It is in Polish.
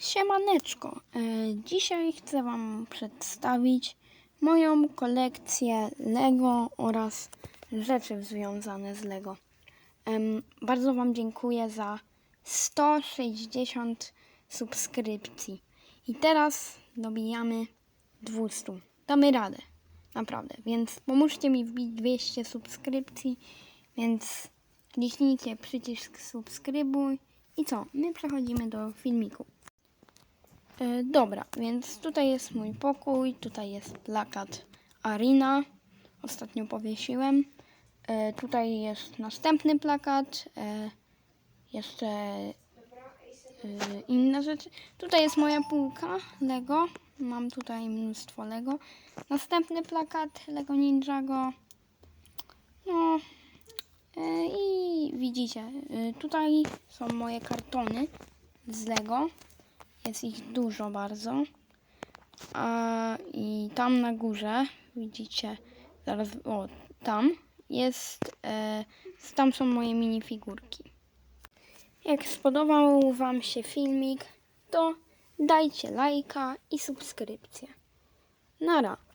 Siemaneczko, e, dzisiaj chcę Wam przedstawić moją kolekcję Lego oraz rzeczy związane z Lego. Bardzo Wam dziękuję za 160 subskrypcji. I teraz dobijamy 200. Damy radę, naprawdę. Więc pomóżcie mi wbić 200 subskrypcji. Więc kliknijcie przycisk subskrybuj. I co? My przechodzimy do filmiku. E, Dobra, więc tutaj jest mój pokój, tutaj jest plakat Arena, ostatnio powiesiłem. E, Tutaj jest następny plakat, e, jeszcze inne rzeczy. Tutaj jest moja półka Lego, mam tutaj mnóstwo Lego. Następny plakat Lego Ninjago. No i widzicie, tutaj są moje kartony z Lego. Jest ich dużo bardzo. A i tam na górze widzicie, zaraz, o, tam jest, e, tam są moje minifigurki. Jak spodobał Wam się filmik, to dajcie lajka i subskrypcję. Nara.